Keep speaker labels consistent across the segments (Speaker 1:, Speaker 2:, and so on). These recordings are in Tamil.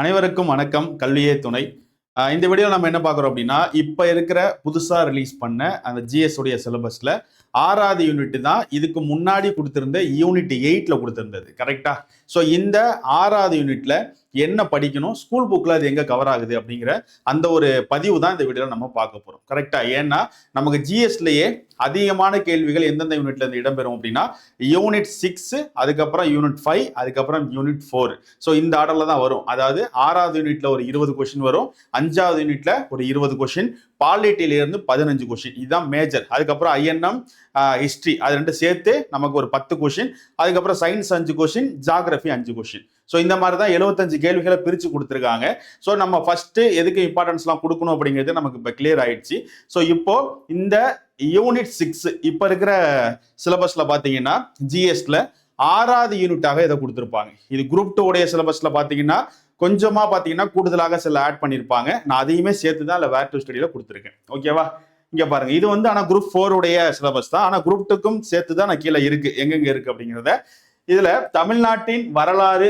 Speaker 1: அனைவருக்கும் வணக்கம். கல்வியே துணை. இந்த வீடியோ நம்ம என்ன பார்க்குறோம் அப்படின்னா இப்போ இருக்கிற புதுசாக ரிலீஸ் பண்ண அந்த ஜிஎஸ் உடைய சிலபஸில் ஆறாவது யூனிட் தான் இதுக்கு முன்னாடி கொடுத்துருந்த யூனிட் எயிட்டில் கொடுத்துருந்தது. கரெக்டாக ஸோ இந்த ஆறாவது யூனிட்டில் என்ன படிக்கணும் ஸ்கூல் புக்கில் அது எங்கே கவர் ஆகுது அப்படிங்கிற அந்த ஒரு பதிவு தான் இந்த வீடியோவில் நம்ம பார்க்க போகிறோம் கரெக்டாக ஏன்னா நமக்கு ஜிஎஸ்லேயே அதிகமான கேள்விகள் எந்தெந்த யூனிட்ல இருந்து இடம்பெறும் அப்படின்னா யூனிட் சிக்ஸ் அதுக்கப்புறம் யூனிட் ஃபைவ் அதுக்கப்புறம் யூனிட் ஃபோர் ஸோ இந்த ஆர்டரில் தான் வரும். அதாவது ஆறாவது யூனிட்ல ஒரு இருபது கொஷின் வரும். அஞ்சாவது யூனிட்ல ஒரு இருபது கொஷின் பாலிட்டியில இருந்து பதினஞ்சு கொஷின் இதுதான் மேஜர் அதுக்கப்புறம் ஐஎன்எம் ஹிஸ்ட்ரி அது ரெண்டு சேர்த்து நமக்கு ஒரு பத்து கொஷின் அதுக்கப்புறம் சயின்ஸ் அஞ்சு கொஷின் ஜாகிரபி அஞ்சு கொஷின் ஸோ இந்த மாதிரி தான் எழுபத்தஞ்சு கேள்விகளை பிரித்து கொடுத்துருக்காங்க. ஸோ நம்ம ஃபஸ்ட்டு எதுக்கு இம்பார்ட்டன்ஸ்லாம் கொடுக்கணும் அப்படிங்கிறது நமக்கு இப்போ கிளியர் ஆயிடுச்சு. ஸோ இப்போ இந்த யூனிட் சிக்ஸ் இப்போ இருக்கிற சிலபஸில் பார்த்தீங்கன்னா ஜிஎஸ்டியில் ஆறாவது யூனிட்டாக இதை கொடுத்துருப்பாங்க. இது குரூப் டூ உடைய சிலபஸில் பார்த்தீங்கன்னா கொஞ்சமாக பார்த்தீங்கன்னா கூடுதலாக சில ஆட் பண்ணியிருப்பாங்க நான் அதையுமே சேர்த்து தான் இல்லை வேர் டூ ஸ்டடியில் கொடுத்துருக்கேன். ஓகேவா இங்கே பாருங்க. இது வந்து ஆனால் குரூப் ஃபோர் உடைய சிலபஸ் தான். ஆனால் குரூப் டூக்கும் சேர்த்து தான் நான் கீழே இருக்கு. எங்கெங்க இருக்கு அப்படிங்கிறத. இதுல தமிழ்நாட்டின் வரலாறு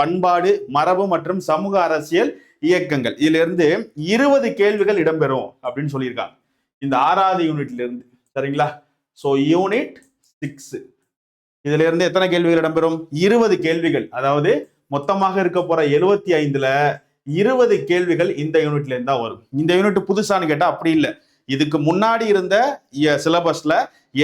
Speaker 1: பண்பாடு மரபு மற்றும் சமூக அரசியல் இயக்கங்கள். இதுல இருந்து இருபது கேள்விகள் இடம்பெறும் அப்படின்னு சொல்லியிருக்காங்க. இந்த ஆறாவது யூனிட்ல இருந்து சரிங்களா? ஸோ யூனிட் சிக்ஸ் இதுல இருந்து எத்தனை கேள்விகள் இடம்பெறும்? இருபது கேள்விகள். அதாவது மொத்தமாக இருக்க போற எழுபத்தி ஐந்துல இருபது கேள்விகள் இந்த யூனிட்ல இருந்தா வரும். இந்த யூனிட் புதுசான்னு கேட்டா அப்படி இல்லை. இதுக்கு முன்னாடி இருந்த சிலபஸ்ல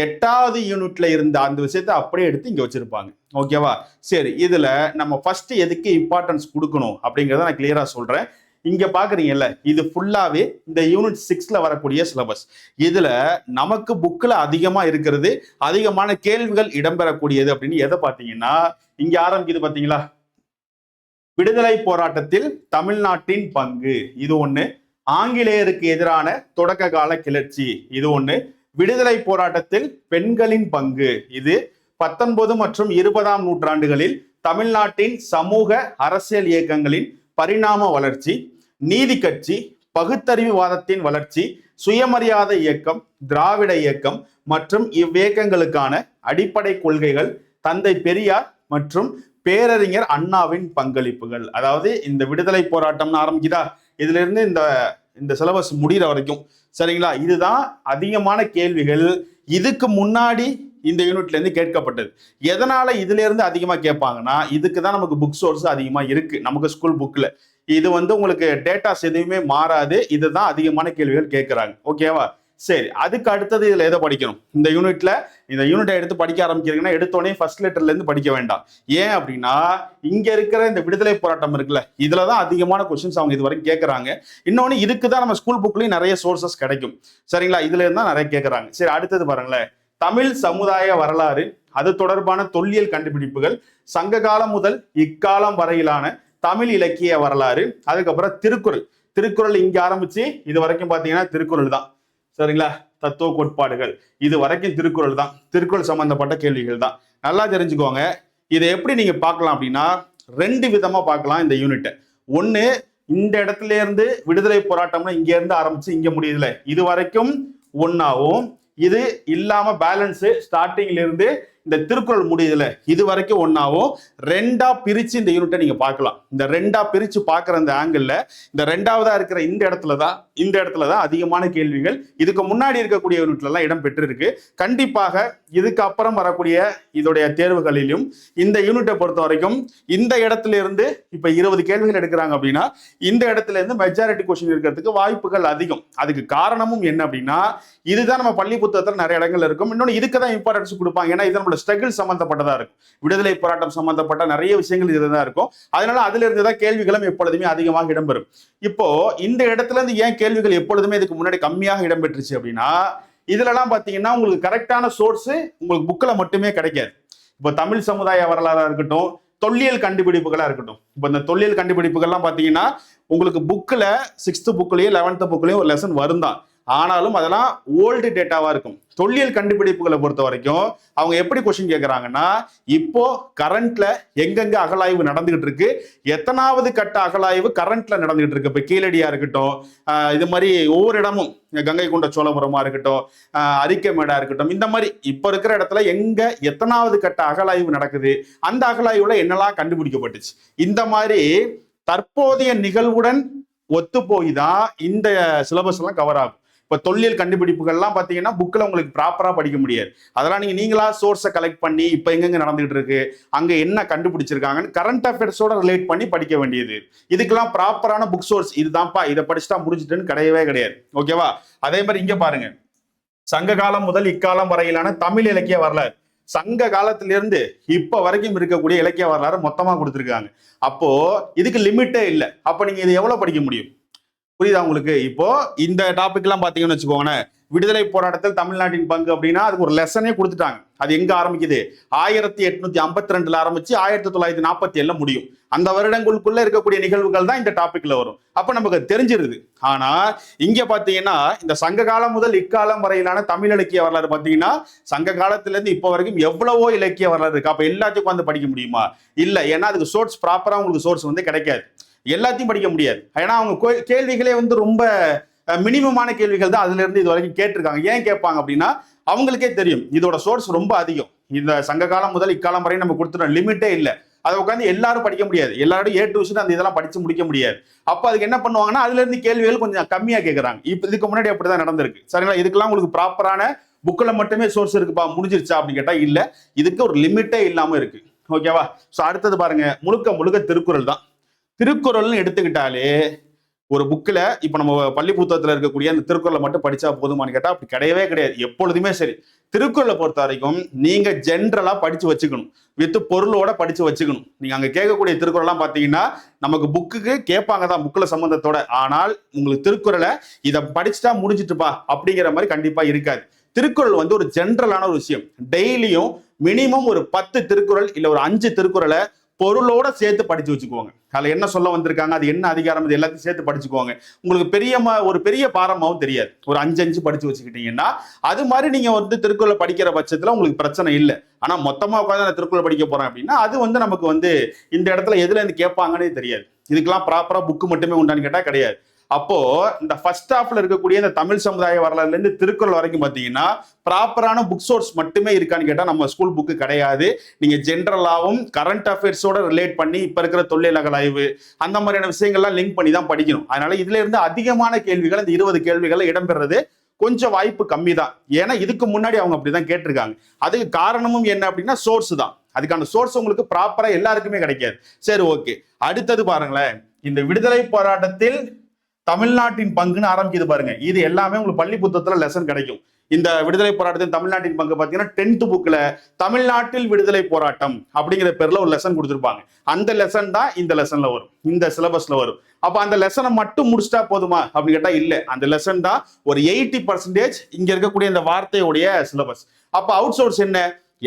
Speaker 1: எட்டாவது யூனிட்ல இருந்த அந்த விஷயத்த அப்படியே எடுத்து இங்க வச்சிருப்பாங்க. ஓகேவா சரி இதுல நம்ம ஃபர்ஸ்ட் எதுக்கு இம்பார்ட்டன்ஸ் கொடுக்கணும் அப்படிங்கிறத நான் கிளியரா சொல்றேன். இங்க பாக்குறீங்கல்ல இது ஃபுல்லாவே இந்த யூனிட் சிக்ஸ்ல வரக்கூடிய சிலபஸ் இதுல நமக்கு புக்ல அதிகமா இருக்கிறது அதிகமான கேள்விகள் இடம்பெறக்கூடியது அப்படின்னு எதை பார்த்தீங்கன்னா இங்க ஆரம்பிக்குது பாத்தீங்களா விடுதலை போராட்டத்தில் தமிழ்நாட்டின் பங்கு. இது ஒண்ணு. ஆங்கிலேயருக்கு எதிரான தொடக்க கால கிளர்ச்சி. இது ஒன்று விடுதலை போராட்டத்தில் பெண்களின் பங்கு. இது பத்தொன்பது மற்றும் இருபதாம் நூற்றாண்டுகளில் தமிழ்நாட்டின் சமூக அரசியல் இயக்கங்களின் பரிணாம வளர்ச்சி நீதி கட்சி பகுத்தறிவுவாதத்தின் வளர்ச்சி சுயமரியாதை இயக்கம் திராவிட இயக்கம் மற்றும் இவ்வியக்கங்களுக்கான அடிப்படை கொள்கைகள் தந்தை பெரியார் மற்றும் பேரறிஞர் அண்ணாவின் பங்களிப்புகள். அதாவது இந்த விடுதலை போராட்டம்னு ஆரம்பிக்குதா? இதுல இருந்து இந்த இந்த சிலபஸ் முடிகிற வரைக்கும். சரிங்களா? இதுதான் அதிகமான கேள்விகள். இதுக்கு முன்னாடி இந்த யூனிட்ல இருந்து கேட்கப்பட்டது. எதனால இதுல இருந்து அதிகமா கேட்பாங்கன்னா இதுக்கு தான் நமக்கு புக் சோர்ஸ் அதிகமா இருக்கு. நமக்கு ஸ்கூல் புக்ல இது வந்து உங்களுக்கு டேட்டாஸ் எதுவுமே மாறாது. இதுதான் அதிகமான கேள்விகள் கேட்குறாங்க. ஓகேவா சரி அதுக்கு அடுத்தது இதில் எதை படிக்கணும்? இந்த யூனிட்ல இந்த யூனிட்டை எடுத்து படிக்க ஆரம்பிக்கிறீங்கன்னா எடுத்தோடனே ஃபர்ஸ்ட் லெட்டர்ல இருந்து படிக்க வேண்டாம். ஏன் அப்படின்னா இங்க இருக்கிற இந்த விடுதலை போராட்டம் இருக்குல்ல இதுல தான் அதிகமான கொஸ்டின்ஸ் அவங்க இது வரைக்கும் கேட்கறாங்க இன்னொன்று இதுக்கு தான் நம்ம ஸ்கூல் புக்லேயும் நிறைய சோர்சஸ் கிடைக்கும். சரிங்களா? இதுல இருந்தா நிறைய கேட்கறாங்க சரி அடுத்தது பாருங்களேன். தமிழ் சமுதாய வரலாறு அது தொடர்பான தொல்லியல் கண்டுபிடிப்புகள் சங்க காலம் முதல் இக்காலம் வரையிலான தமிழ் இலக்கிய வரலாறு அதுக்கப்புறம் திருக்குறள். திருக்குறள் இங்க ஆரம்பிச்சு இது வரைக்கும் பாத்தீங்கன்னா திருக்குறள் தான். சரிங்களா? தத்துவ கோட்பாடுகள் இது வரைக்கும் திருக்குறள் தான். திருக்குறள் சம்பந்தப்பட்ட கேள்விகள் தான். நல்லா தெரிஞ்சுக்கோங்க. இதை எப்படி நீங்க பார்க்கலாம் அப்படின்னா ரெண்டு விதமா பார்க்கலாம் இந்த யூனிட்டை ஒண்ணு இந்த இடத்துல இருந்து விடுதலை போராட்டம்னா இங்க இருந்து ஆரம்பிச்சு இங்க முடியுதுல. இது வரைக்கும் ஒன்னாவும் இது இல்லாம பேலன்ஸ் ஸ்டார்டிங்ல இருந்து இந்த திருக்குறள் முடியுதுல இது வரைக்கும் ஒன்னாவும் ரெண்டா பிரிச்சு இந்த யூனிட்டை நீங்க பார்க்கலாம். இந்த ரெண்டா பிரிச்சு பார்க்குற அந்த ஆங்கிள் இந்த ரெண்டாவதா இருக்கிற இந்த இடத்துல தான் இந்த இடத்துல தான் அதிகமான கேள்விகள். இதுக்கு முன்னாடி இருக்கக்கூடிய யூனிட்ல எல்லாம் இடம் பெற்றிருக்கு. கண்டிப்பாக இதுக்கு அப்புறம் வரக்கூடிய இதோடைய தேர்வுகளிலும் இந்த யூனிட்டை பொறுத்த வரைக்கும் இந்த இடத்துல இருந்து இப்ப இருபது கேள்விகள் எடுக்கிறாங்க அப்படின்னா இந்த இடத்துல இருந்து மெஜாரிட்டி கொஸ்டின் இருக்கிறதுக்கு வாய்ப்புகள் அதிகம். அதுக்கு காரணமும் என்ன அப்படின்னா இதுதான் நம்ம பள்ளி புத்தகத்தில் நிறைய இடங்கள் இருக்கும். இன்னொன்று இதுக்கு தான் இம்பார்ட்டன்ஸ் கொடுப்பாங்க. ஏன்னா இது நம்மளோட ஸ்ட்ரகிள் சம்மந்தப்பட்டதாக இருக்கும். விடுதலை போராட்டம் சம்மந்தப்பட்ட நிறைய விஷயங்கள் இதில் தான் இருக்கும். அதனால அதுல இருந்து தான் கேள்விகளும் எப்பொழுதுமே அதிகமாக இடம்பெறும். இப்போ இந்த இடத்துல இருந்து ஏன் கேள்விகள் எப்பொழுதுமே இதுக்கு முன்னாடி கம்மியாக இடம்பெற்றுச்சு அப்படின்னா இதுலலாம் பார்த்தீங்கன்னா உங்களுக்கு கரெக்டான சோர்ஸு உங்களுக்கு புக்கில் மட்டுமே கிடைக்காது. இப்போ தமிழ் சமுதாய வரலாறாக இருக்கட்டும் தொல்லியல் கண்டுபிடிப்புகளாக இருக்கட்டும். இப்போ இந்த தொல்லியல் கண்டுபிடிப்புகள்லாம் பார்த்தீங்கன்னா உங்களுக்கு புக்கில் சிக்ஸ்த்து புக்லேயும் லெவன்த்து புக்லேயும் ஒரு லெசன் வரும் தான் ஆனாலும் அதெல்லாம் ஓல்டு டேட்டாவாக இருக்கும். தொல்லியல் கண்டுபிடிப்புகளை பொறுத்த வரைக்கும் அவங்க எப்படி கொஸ்டின் கேட்குறாங்கன்னா இப்போ கரண்ட்ல எங்கெங்க அகலாய்வு நடந்துகிட்டு இருக்கு எத்தனாவது கட்ட அகலாய்வு கரண்ட்ல நடந்துகிட்டு இருக்கு? இப்போ கீழடியா இருக்கட்டும் இது மாதிரி ஒவ்வொரு இடமும் கங்கை கொண்ட சோழபுரமா இருக்கட்டும் ஆஹ் இருக்கட்டும் இந்த மாதிரி இப்போ இருக்கிற இடத்துல எங்க எத்தனாவது கட்ட அகலாய்வு நடக்குது அந்த அகலாய்வுல என்னெல்லாம் கண்டுபிடிக்கப்பட்டுச்சு? இந்த மாதிரி தற்போதைய நிகழ்வுடன் ஒத்து போய் தான் இந்த சிலபஸ் எல்லாம் கவர் ஆகும். இப்போ தொல்லியல் கண்டுபிடிப்புகள்லாம் பாத்தீங்கன்னா புக்கில் உங்களுக்கு ப்ராப்பரா படிக்க முடியாது. அதெல்லாம் நீங்க நீங்களா சோர்ஸை கலெக்ட் பண்ணி இப்போ எங்கெங்க நடந்துகிட்டு இருக்கு அங்க என்ன கண்டுபிடிச்சிருக்காங்கன்னு கரண்ட் அஃபேர்ஸோட ரிலேட் பண்ணி படிக்க வேண்டியது. இதுக்கெல்லாம் ப்ராப்பரான புக் சோர்ஸ் இதுதான்ப்பா இதை படிச்சுட்டா முடிஞ்சிட்டுன்னு கிடையவே கிடையாது. ஓகேவா அதே மாதிரி இங்க பாருங்க. சங்க காலம் முதல் இக்காலம் வரையிலான தமிழ் இலக்கிய வரலாறு. சங்க காலத்திலிருந்து இப்ப வரைக்கும் இருக்கக்கூடிய இலக்கிய வரலாறு மொத்தமா கொடுத்துருக்காங்க. அப்போ இதுக்கு லிமிட்டே இல்லை. அப்ப நீங்க இது எவ்வளவு படிக்க முடியும்? புரியுதா உங்களுக்கு? இப்போ இந்த டாபிக் எல்லாம் பாத்தீங்கன்னு வச்சுக்கோங்களேன். விடுதலை போராட்டத்தில் தமிழ்நாட்டின் பங்கு அப்படின்னா அதுக்கு ஒரு லெசனே கொடுத்துட்டாங்க. அது எங்க ஆரம்பிக்குது? ஆயிரத்தி எட்நூத்தி ஐம்பத்தி ரெண்டுல ஆரம்பிச்சு ஆயிரத்தி தொள்ளாயிரத்தி நாற்பத்தி ஏழுல முடியும். அந்த வருடங்களுக்குள்ள இருக்கக்கூடிய நிகழ்வுகள் தான் இந்த டாபிக்ல வரும். அப்ப நமக்கு தெரிஞ்சிருது. ஆனா இங்க பாத்தீங்கன்னா இந்த சங்க காலம் முதல் இக்காலம் வரையிலான தமிழ் இலக்கிய வரலாறு பாத்தீங்கன்னா சங்க காலத்துல இருந்து இப்போ வரைக்கும் எவ்வளவோ இலக்கிய வரலாறு இருக்கு. அப்ப எல்லாத்தையும் வந்து படிக்க முடியுமா? இல்ல ஏன்னா அதுக்கு சோர்ஸ் ப்ராப்பரா உங்களுக்கு சோர்ஸ் வந்து கிடைக்காது. எல்லாத்தையும் படிக்க முடியாது. ஏன்னா அவங்க கோ- கேள்விகளே வந்து ரொம்ப மினிமமான கேள்விகள் தான் அதுல இருந்து இது வரைக்கும் கேட்டிருக்காங்க. ஏன் கேட்பாங்க அப்படின்னா அவங்களுக்கே தெரியும். இதோட சோர்ஸ் ரொம்ப அதிகம். இந்த சங்க காலம் முதல் இக்காலம் வரையும் நம்ம கொடுத்துட்டோம் லிமிட்டே இல்லை. அதை உட்காந்து எல்லாரும் படிக்க முடியாது. எல்லாரும் ஏ டு அந்த இதெல்லாம் படிச்சு முடிக்க முடியாது. அப்போ அதுக்கு என்ன பண்ணுவாங்கன்னா அதுல இருந்து கேள்விகள் கொஞ்சம் கம்மியாக கேட்குறாங்க இப்போ இதுக்கு முன்னாடி அப்படிதான் நடந்திருக்கு. சரிங்களா? இதுக்கெல்லாம் உங்களுக்கு ப்ராப்பரான புக்கில் மட்டுமே சோர்ஸ் இருக்குப்பா முடிஞ்சிருச்சா அப்படின்னு கேட்டால் இல்லை. இதுக்கு ஒரு லிமிட்டே இல்லாமல் இருக்கு. ஓகேவா? ஸோ அடுத்தது பாருங்க. முழுக்க முழுக்க திருக்குறள் தான். திருக்குறள்னு எடுத்துக்கிட்டாலே ஒரு புக்கில் இப்போ நம்ம பள்ளி புத்தகத்தில் இருக்கக்கூடிய அந்த திருக்குறளை மட்டும் படித்தா போதுமான்னு கேட்டால் அப்படி கிடையவே கிடையாது. எப்பொழுதுமே சரி. திருக்குறளை பொறுத்த வரைக்கும் நீங்கள் ஜென்ரலாக படித்து வச்சுக்கணும். வித்து பொருளோட படித்து வச்சுக்கணும். நீங்கள் அங்கே கேட்கக்கூடிய திருக்குறள்லாம் பார்த்தீங்கன்னா நமக்கு புக்குக்கு கேட்பாங்க தான் புக்கில் சம்மந்தத்தோட ஆனால் உங்களுக்கு திருக்குறளை இதை படிச்சுட்டா முடிஞ்சிட்டுப்பா அப்படிங்கிற மாதிரி கண்டிப்பாக இருக்காது. திருக்குறள் வந்து ஒரு ஜென்ரலான ஒரு விஷயம். டெய்லியும் மினிமம் ஒரு பத்து திருக்குறள் இல்லை ஒரு அஞ்சு திருக்குறளை பொருளோட சேர்த்து படிச்சு வச்சுக்கோங்க அதில் என்ன சொல்ல வந்திருக்காங்க அது என்ன அதிகாரம் இது எல்லாத்தையும் சேர்த்து படிச்சுக்கோங்க உங்களுக்கு பெரிய ம- ஒரு பெரிய பாரமாவும் தெரியாது. ஒரு அஞ்சு அஞ்சு படிச்சு வச்சுக்கிட்டீங்கன்னா அது மாதிரி நீங்கள் வந்து திருக்குறளை படிக்கிற பட்சத்தில் உங்களுக்கு பிரச்சனை இல்லை. ஆனால் மொத்தமாக உட்காந்து நான் திருக்குறள் படிக்க போகிறேன் அப்படின்னா அது வந்து நமக்கு வந்து இந்த இடத்துல எதுல இருந்து கேட்பாங்கன்னே தெரியாது. இதுக்கெல்லாம் ப்ராப்பராக புக்கு மட்டுமே உண்டான்னு கேட்டால் கிடையாது. அப்போ இந்த ஃபர்ஸ்ட் ஹாஃப்ல இருக்கக்கூடிய இந்த தமிழ் சமுதாய வரலாறுல இருந்து திருக்குறள் வரைக்கும் பாத்தீங்கன்னா ப்ராப்பரான புக் சோர்ஸ் மட்டுமே இருக்கான்னு கேட்டா நம்ம ஸ்கூல் புக்கு கிடையாது. நீங்க ஜென்ரலாவும் கரண்ட் அஃபேர்ஸோட ரிலேட் பண்ணி இப்ப இருக்கிற தொழிலகல் ஆய்வு அந்த மாதிரியான விஷயங்கள்லாம் லிங்க் பண்ணி தான் படிக்கணும். அதனால இதுல இருந்து அதிகமான கேள்விகள் இந்த இருபது கேள்விகள் இடம்பெறது கொஞ்சம் வாய்ப்பு கம்மி தான். ஏன்னா இதுக்கு முன்னாடி அவங்க அப்படிதான் கேட்டிருக்காங்க. அதுக்கு காரணமும் என்ன அப்படின்னா சோர்ஸ் தான். அதுக்கான சோர்ஸ் உங்களுக்கு ப்ராப்பரா எல்லாருக்குமே கிடைக்காது. சரி ஓகே அடுத்தது பாருங்களேன். இந்த விடுதலை போராட்டத்தில் தமிழ்நாட்டின் பங்குன்னு ஆரம்பிக்குது பாருங்க. இது எல்லாமே உங்களுக்கு பள்ளி புத்தகத்துல லெசன் கிடைக்கும். இந்த விடுதலை போராட்டத்தின் தமிழ்நாட்டின் பங்கு பார்த்தீங்கன்னா டென்த் புக்ல தமிழ்நாட்டில் விடுதலை போராட்டம் அப்படிங்கிற பேர்ல ஒரு லெசன் கொடுத்துருப்பாங்க. அந்த லெசன் தான் இந்த லெசன்ல வரும். இந்த சிலபஸ்ல வரும். அப்ப அந்த லெசனை மட்டும் முடிச்சிட்டா போதுமா? அப்படின்னு கேட்டா இல்ல. அந்த லெசன் தான் ஒரு எயிட்டி பர்சன்டேஜ் இங்க இருக்கக்கூடிய இந்த வார்த்தையுடைய சிலபஸ் அப்ப அவுட் சோர்ஸ் என்ன?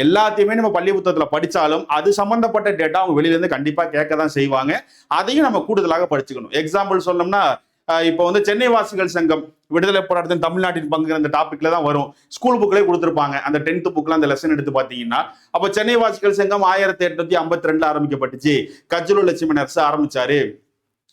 Speaker 1: எல்லாத்தையுமே நம்ம பள்ளி புத்தகத்துல படிச்சாலும் அது சம்பந்தப்பட்ட டேட்டா அவங்க வெளியில இருந்து கண்டிப்பா கேட்க தான் செய்வாங்க. அதையும் நம்ம கூடுதலாக படிச்சுக்கணும். எக்ஸாம்பிள் சொன்னோம்னா இப்போ வந்து சென்னை வாசிகள் சங்கம் விடுதலை போராட்டத்தின் தமிழ்நாட்டின் பங்கு அந்த டாபிக்ல தான் வரும். ஸ்கூல் புக்லேயே கொடுத்துருப்பாங்க. அந்த டென்த் புக்ல அந்த லெசன் எடுத்து பார்த்தீங்கன்னா. அப்போ சென்னை வாசிகள் சங்கம் ஆயிரத்தி எட்நூத்தி ஐம்பத்தி ரெண்டுல ஆரம்பிக்கப்பட்டுச்சு. கஜ்லு லட்சுமி நரசு ஆரம்பிச்சாரு.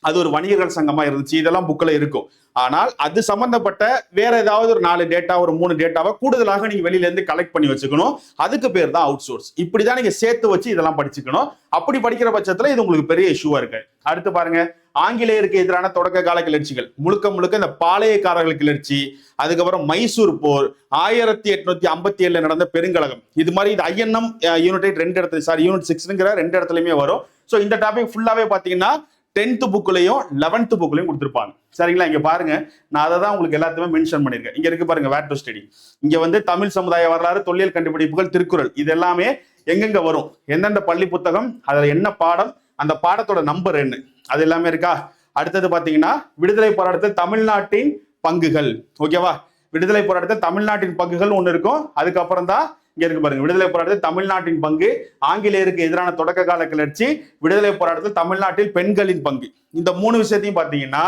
Speaker 1: அது ஒரு வணிகர்கள் சங்கமா இருந்துச்சு. இதெல்லாம் புக்கில் இருக்கும். ஆனால் அது சம்பந்தப்பட்ட வேற ஏதாவது ஒரு நாலு டேட்டா ஒரு மூணு டேட்டாவை கூடுதலாக நீங்க வெளியில இருந்து கலெக்ட் பண்ணி வச்சுக்கணும். அதுக்கு பேர் தான் அவுட் சோர்ஸ் இப்படிதான் நீங்க சேர்த்து வச்சு இதெல்லாம் படிச்சுக்கணும். அப்படி படிக்கிற பட்சத்துல இது உங்களுக்கு பெரிய இஷ்யூவா இருக்கு. அடுத்து பாருங்க. ஆங்கிலேயருக்கு எதிரான தொடக்க கால கிளர்ச்சிகள். முழுக்க முழுக்க இந்த பாளையக்காரர்கள் கிளர்ச்சி அதுக்கப்புறம் மைசூர் போர் ஆயிரத்தி எட்நூத்தி ஐம்பத்தி ஏழுல நடந்த பெருங்கழகம் இது மாதிரி இது ஐஎன்எம் யூனிட் ரெண்டு இடத்துல சாரி யூனிட் சிக்ஸ்ங்கிற ரெண்டு இடத்துலயுமே வரும். ஸோ இந்த டாபிக் ஃபுல்லாவே பாத்தீங்கன்னா டென்த்து புக்லையும் லெவன்த்து புக்லையும் கொடுத்துருப்பாங்க. சரிங்களா? இங்கே பாருங்க. நான் அதை தான் உங்களுக்கு எல்லாத்தையுமே மென்ஷன் பண்ணியிருக்கேன். இங்கே இருக்கு பாருங்க வேர் டு ஸ்டடி இங்கே வந்து தமிழ் சமுதாய வரலாறு தொல்லியல் கண்டுபிடிப்புகள் திருக்குறள். இது எல்லாமே எங்கெங்க வரும்? எந்தெந்த பள்ளி புத்தகம் அதில் என்ன பாடம் அந்த பாடத்தோட நம்பர் என்ன? அது எல்லாமே இருக்கா? அடுத்தது பார்த்தீங்கன்னா விடுதலை போராட்டத்தில் தமிழ்நாட்டின் பங்குகள். ஓகேவா விடுதலை போராட்டத்தில் தமிழ்நாட்டின் பங்குகள் ஒன்று இருக்கும். அதுக்கப்புறம் தான் இங்க இருக்கு பாருங்க. விடுதலை போராட்டத்தில் தமிழ்நாட்டின் பங்கு ஆங்கிலேயருக்கு எதிரான தொடக்க கால கிளர்ச்சி விடுதலை போராட்டத்தில் தமிழ்நாட்டில் பெண்களின் பங்கு. இந்த மூணு விஷயத்தையும் பாத்தீங்கன்னா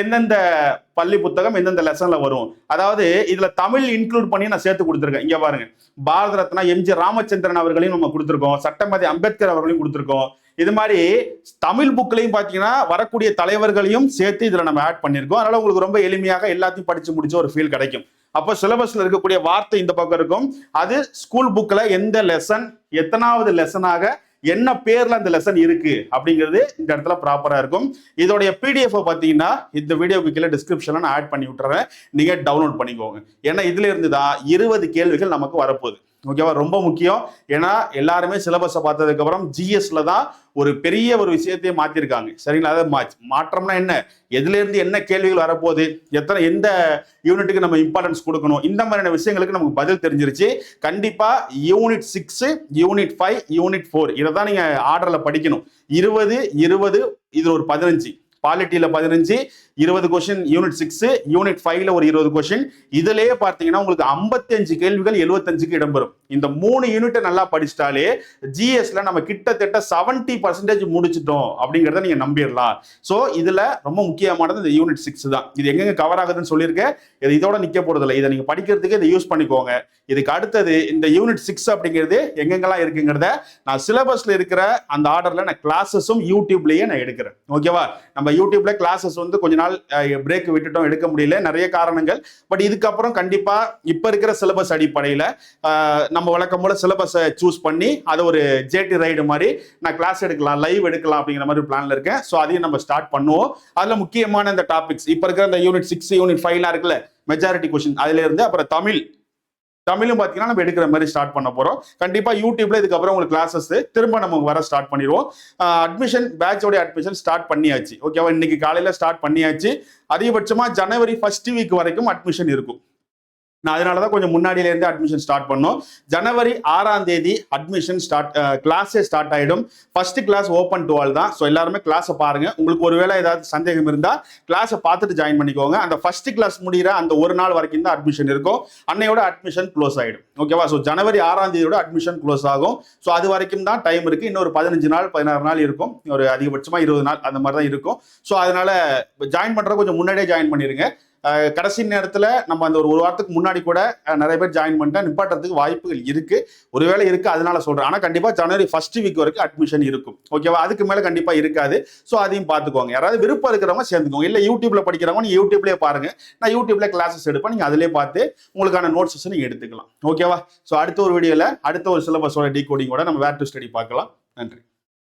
Speaker 1: எந்தெந்த பள்ளி புத்தகம் எந்தெந்த லெசன்ல வரும்? அதாவது இதுல தமிழ் இன்க்ளூட் பண்ணி நான் சேர்த்து கொடுத்துருக்கேன். இங்க பாருங்க. பாரத ரத்னா எம்ஜி ராமச்சந்திரன் அவர்களையும் நம்ம கொடுத்துருக்கோம். சட்டமதி அம்பேத்கர் அவர்களையும் கொடுத்துருக்கோம். இது மாதிரி தமிழ் புக்லையும் பார்த்தீங்கன்னா வரக்கூடிய தலைவர்களையும் சேர்த்து இதில் நம்ம ஆட் பண்ணியிருக்கோம் அதனால உங்களுக்கு ரொம்ப எளிமையாக எல்லாத்தையும் படித்து முடிச்ச ஒரு ஃபீல் கிடைக்கும். அப்போ சிலபஸில் இருக்கக்கூடிய வார்த்தை இந்த பக்கம் இருக்கும். அது ஸ்கூல் புக்கில் எந்த லெசன் எத்தனாவது லெசனாக என்ன பேர்ல அந்த லெசன் இருக்கு அப்படிங்கிறது இந்த இடத்துல ப்ராப்பரா இருக்கும். இதோடைய பிடிஎஃப் பார்த்தீங்கன்னா இந்த வீடியோக்கு கீழே டிஸ்கிரிப்ஷன்ல நான் ஆட் பண்ணி விட்டுறேன். நீங்க டவுன்லோட் பண்ணிக்கோங்க. ஏன்னா இதுல இருந்து தான் இருபது கேள்விகள் நமக்கு வரப்போகுது. ஓகேவா? ரொம்ப முக்கியம். ஏன்னா எல்லாருமே சிலபஸை பார்த்ததுக்கப்புறம் ஜிஎஸ்ல தான் ஒரு பெரிய ஒரு விஷயத்தையே மாற்றிருக்காங்க சரிங்களா? அதை மா மாற்றம்னா என்ன? எதுலேருந்து என்ன கேள்விகள் வரப்போகுது? எத்தனை எந்த யூனிட்டுக்கு நம்ம இம்பார்ட்டன்ஸ் கொடுக்கணும்? இந்த மாதிரியான விஷயங்களுக்கு நமக்கு பதில் தெரிஞ்சிருச்சு. கண்டிப்பாக unit six unit five unit four இதை தான் நீங்கள் ஆர்டரில் படிக்கணும். இருபது இருபது இது ஒரு பதினஞ்சு. பாலிட்டியில் பதினஞ்சு இருபது கொஸ்டின் யூனிட் சிக்ஸ் யூனிட் ஃபைவ்ல ஒரு இருபது கொஸ்டின் இதுலயே பார்த்தீங்கன்னா உங்களுக்கு ஐம்பத்தஞ்சு கேள்விகள் எழுபத்தஞ்சுக்கு இடம்பெறும். இந்த மூணு யூனிட்டை நல்லா படிச்சிட்டாலே ஜிஎஸ்ல நம்ம கிட்டத்தட்ட செவன்டி பர்சன்டேஜ் முடிச்சிட்டோம் அப்படிங்கிறத நீங்க நம்பிடலாம். ஸோ இதுல ரொம்ப முக்கியமானது இந்த யூனிட் சிக்ஸ் தான். இது எங்கெங்க கவர் ஆகுதுன்னு சொல்லியிருக்கேன். இது இதோட நிக்க போறதில்ல. இதை நீங்க படிக்கிறதுக்கு இதை யூஸ் பண்ணிக்கோங்க. இதுக்கு அடுத்தது இந்த யூனிட் சிக்ஸ் அப்படிங்கிறது எங்கெங்கெல்லாம் இருக்குங்கிறத நான் சிலபஸ்ல இருக்கிற அந்த ஆர்டர்ல நான் கிளாஸஸும் யூடியூப்லயே நான் எடுக்கிறேன். ஓகேவா நம்ம யூடியூப்ல கிளாஸஸ் வந்து கொஞ்ச நாள் பிரேக் விட்டுட்டோம் எடுக்க முடியல. நிறைய காரணங்கள். பட் இதுக்கப்புறம் கண்டிப்பா இப்ப இருக்கிற சிலபஸ் அடிப்படையில நம்ம வழக்கம் போல சிலபஸை சூஸ் பண்ணி அதை ஒரு ஜேடி ரைடு மாதிரி நான் கிளாஸ் எடுக்கலாம் லைவ் எடுக்கலாம் அப்படிங்கிற மாதிரி பிளான்ல இருக்கேன். ஸோ அதையும் நம்ம ஸ்டார்ட் பண்ணுவோம். அதுல முக்கியமான இந்த டாபிக்ஸ் இப்ப இருக்கிற இந்த யூனிட் சிக்ஸ் யூனிட் ஃபைவ்லாம் இருக்குல்ல மெஜாரிட்டி கொஸ்டின் அதுல இருந்து அப்புறம் தமிழ் தமிழும் பார்த்தீங்கன்னா நம்ம எடுக்கிற மாதிரி ஸ்டார்ட் பண்ண போறோம். கண்டிப்பா யூடியூப்ல இதுக்கப்புறம் உங்களுக்கு கிளாஸஸ் திரும்ப நம்ம வர ஸ்டார்ட் பண்ணிடுவோம். அட்மிஷன் பேட்சோடைய அட்மிஷன் ஸ்டார்ட் பண்ணியாச்சு. ஓகேவா இன்னைக்கு காலையில ஸ்டார்ட் பண்ணியாச்சு. அதிகபட்சமா ஜனவரி ஃபர்ஸ்ட் வீக் வரைக்கும் அட்மிஷன் இருக்கும். நான் அதனால தான் கொஞ்சம் முன்னாடியிலேருந்து அட்மிஷன் ஸ்டார்ட் பண்ணோம். ஜனவரி ஆறாம் தேதி அட்மிஷன் ஸ்டார்ட் கிளாஸே ஸ்டார்ட் ஆகிடும் first class open to all தான். ஸோ எல்லாருமே கிளாஸை பாருங்க. உங்களுக்கு ஒருவேளை ஏதாவது சந்தேகம் இருந்தால் கிளாஸை பார்த்துட்டு ஜாயின் பண்ணிக்கோங்க. அந்த ஃபர்ஸ்ட் கிளாஸ் முடிகிற அந்த ஒரு நாள் வரைக்கும் தான் அட்மிஷன் இருக்கும். அன்னையோட அட்மிஷன் க்ளோஸ் ஆகிடும் ஓகேவா ஸோ ஜனவரி ஆறாம் தேதியோட அட்மிஷன் க்ளோஸ் ஆகும். ஸோ அது வரைக்கும் தான் டைம் இருக்குது இன்னொரு பதினஞ்சு நாள் பதினாறு நாள் இருக்கும். ஒரு அதிகபட்சமாக இருபது நாள் அந்த மாதிரி தான் இருக்கும். ஸோ அதனால ஜாயின் பண்ணுற கொஞ்சம் முன்னாடியே ஜாயின் பண்ணிடுங்க கடைசி நேரத்தில் நம்ம அந்த ஒரு ஒரு வாரத்துக்கு முன்னாடி கூட நிறைய பேர் ஜாயின் பண்ணிட்டா நிப்பாட்டுறதுக்கு வாய்ப்புகள் இருக்கு. ஒருவேளை இருக்கு அதனால சொல்றேன். ஆனால் கண்டிப்பா ஜனவரி ஃபர்ஸ்ட் வீக் வரைக்கும் அட்மிஷன் இருக்கும். ஓகேவா அதுக்கு மேல கண்டிப்பா இருக்காது. ஸோ அதையும் பார்த்துக்கோங்க. யாராவது விருப்பம் இருக்கிறவங்க சேர்ந்துக்கோங்க. இல்லை யூடியூப்ல படிக்கிறவங்க நீங்க யூடியூப்லேயே பாருங்க. நான் யூடியூப்ல கிளாஸஸ் எடுப்பேன். நீங்க அதிலே பார்த்து உங்களுக்கான நோட்ஸஸ் நீங்க எடுத்துக்கலாம். ஓகேவா ஸோ அடுத்த ஒரு வீடியோல அடுத்த ஒரு சிலபஸோட டீ கோடிங்கோட நம்ம வேர் டு ஸ்டடி பார்க்கலாம். நன்றி.